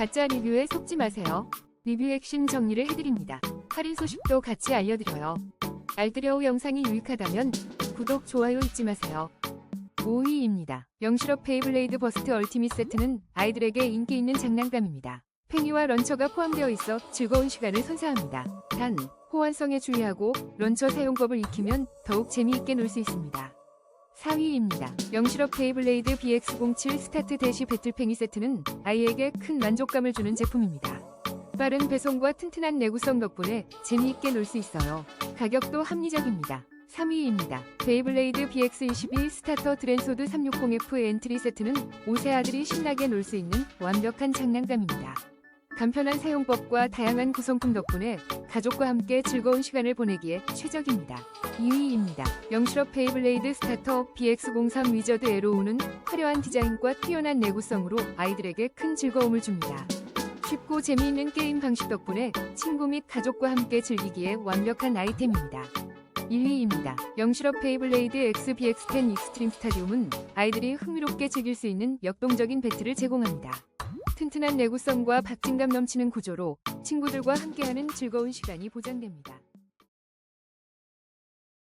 가짜 리뷰에 속지 마세요. 리뷰 핵심 정리를 해드립니다. 할인 소식도 같이 알려드려요. 알뜰여우 영상이 유익하다면 구독, 좋아요 잊지 마세요. 5위입니다. 영실업 베이블레이드 버스트 얼티밋 세트는 아이들에게 인기 있는 장난감입니다. 팽이와 런처가 포함되어 있어 즐거운 시간을 선사합니다. 단, 호환성에 주의하고 런처 사용법을 익히면 더욱 재미있게 놀 수 있습니다. 4위입니다. 영실업 베이블레이드 BX07 스타트 대시 배틀팽이 세트는 아이에게 큰 만족감을 주는 제품입니다. 빠른 배송과 튼튼한 내구성 덕분에 재미있게 놀 수 있어요. 가격도 합리적입니다. 3위입니다. 베이블레이드 BX21 스타터 드랜소드 360F 엔트리 세트는 5세 아들이 신나게 놀 수 있는 완벽한 장난감입니다. 간편한 사용법과 다양한 구성품 덕분에 가족과 함께 즐거운 시간을 보내기에 최적입니다. 2위입니다. 영실업 베이블레이드 스타터 BX03 위저드 에로우는 화려한 디자인과 뛰어난 내구성으로 아이들에게 큰 즐거움을 줍니다. 쉽고 재미있는 게임 방식 덕분에 친구 및 가족과 함께 즐기기에 완벽한 아이템입니다. 1위입니다. 영실업 베이블레이드 XBX10 익스트림 스타디움은 아이들이 흥미롭게 즐길 수 있는 역동적인 배틀을 제공합니다. 튼튼한 내구성과 박진감 넘치는 구조로 친구들과 함께하는 즐거운 시간이 보장됩니다.